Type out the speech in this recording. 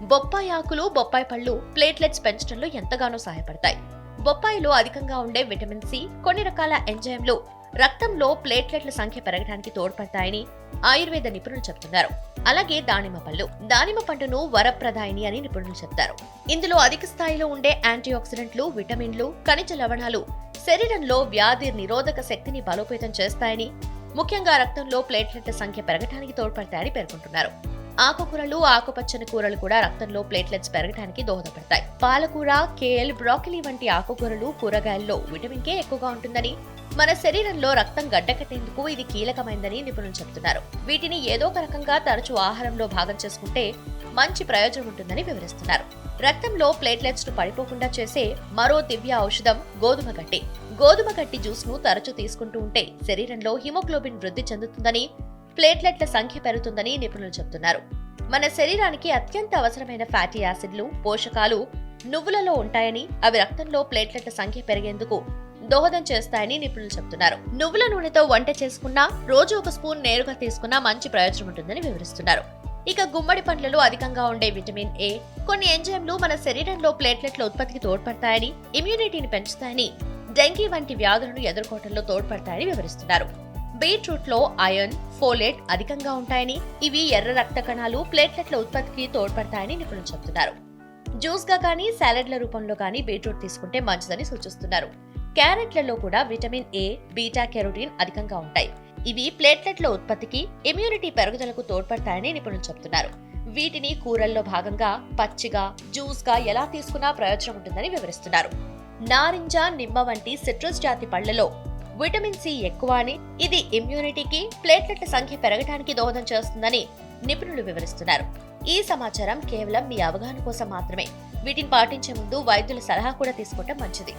బొప్పాయి ఆకులు బొప్పాయి పళ్ళు ప్లేట్లెట్స్ పెంచడంలో ఎంతగానో సహాయపడతాయి. బొప్పాయిలో అధికంగా ఉండే విటమిన్ సి కొన్ని రకాల ఎంజైమ్లు రక్తంలో ప్లేట్లెట్ల సంఖ్య పెరగడానికి తోడ్పడతాయని ఆయుర్వేద నిపుణులు చెబుతున్నారు అలాగే దానిమ్మ పళ్ళు దానిమ్మ పండును వరప్రదాయిని అని నిపుణులు చెప్తారు. ఇందులో అధిక స్థాయిలో ఉండే యాంటీ ఆక్సిడెంట్లు విటమిన్లు ఖనిజ లవణాలు శరీరంలో వ్యాధి నిరోధక శక్తిని బలోపేతం చేస్తాయని ముఖ్యంగా రక్తంలో ప్లేట్లెట్ల సంఖ్య పెరగడానికి తోడ్పడతాయని పేర్కొంటున్నారు. ఆకుకూరలు ఆకుపచ్చని కూరలు కూడా రక్తంలో ప్లేట్లెట్స్ పెరగడానికి దోహదపడతాయి. పాలకూర కేఎల్ బ్రాకిలీ వంటి ఆకుకూరలు కూరగాయల్లో విటమిన్ కే ఎక్కువగా ఉంటుందని మన శరీరంలో రక్తం గడ్డకట్టేందుకు ఇది కీలకమైందని నిపుణులు చెబుతున్నారు. వీటిని ఏదో ఒక రకంగా తరచూ ఆహారంలో భాగం చేసుకుంటే మంచి ప్రయోజనం ఉంటుందని వివరిస్తున్నారు. రక్తంలో ప్లేట్లెట్స్ను పడిపోకుండా చేసే మరో దివ్య ఔషధం గోధుమ గడ్డి. గోధుమ గడ్డి జ్యూస్ను తరచూ తీసుకుంటూ ఉంటే శరీరంలో హిమోగ్లోబిన్ వృద్ధి చెందుతుందని ప్లేట్లెట్ల సంఖ్య పెరుగుతుందని నిపుణులు చెబుతున్నారు. మన శరీరానికి అత్యంత అవసరమైన ఫ్యాటీ యాసిడ్లు పోషకాలు నువ్వులలో ఉంటాయని అవి రక్తంలో ప్లేట్లెట్ల సంఖ్య పెరిగేందుకు దోహదం చేస్తాయని నిపుణులు చెబుతున్నారు. నువ్వుల నూనెతో వంట చేసుకున్నా రోజు ఒక స్పూన్ నేరుగా తీసుకున్నా మంచి ప్రయోజనం ఉంటుందని వివరిస్తున్నారు. ఇక గుమ్మడి పండ్లలో అధికంగా ఉండే విటమిన్ ఏ కొన్ని ఎంజైమ్లు మన శరీరంలో ప్లేట్లెట్ల ఉత్పత్తికి తోడ్పడతాయని ఇమ్యూనిటీని పెంచుతాయని డెంగీ వంటి వ్యాధులను ఎదుర్కోవడంలో తోడ్పడతాయని వివరిస్తున్నారు. బీట్రూట్లో ఐరన్ ఫోలేట్ అధికంగా ఉంటాయని ఇవి ఎర్ర రక్త కణాలు ప్లేట్లెట్ల ఉత్పత్తికి తోడ్పడతాయని నిపుణులు చెబుతున్నారు. జ్యూస్గా కానీ సాలెడ్ల రూపంలో కానీ బీట్రూట్ తీసుకుంటే మంచిదని సూచిస్తున్నారు. క్యారెట్లలో కూడా విటమిన్ ఏ బీటా కెరోటిన్ అధికంగా ఉంటాయి. ఇవి ప్లేట్లెట్ల ఉత్పత్తికి ఇమ్యూనిటీ పెరుగుదలకు తోడ్పడతాయని నిపుణులు చెబుతున్నారు. వీటిని కూరల్లో భాగంగా పచ్చిగా జ్యూస్గా ఎలా తీసుకున్నా ప్రయోజనం ఉంటుందని వివరిస్తున్నారు. నారింజ నిమ్మ వంటి సిట్రస్ జాతి పళ్ళలో విటమిన్ సి ఎక్కువ అని ఇది ఇమ్యూనిటీకి ప్లేట్లెట్ల సంఖ్య పెరగడానికి దోహదం చేస్తుందని నిపుణులు వివరిస్తున్నారు. ఈ సమాచారం కేవలం మీ అవగాహన కోసం మాత్రమే. వీటిని పాటించే ముందు వైద్యుల సలహా కూడా తీసుకోవటం మంచిది.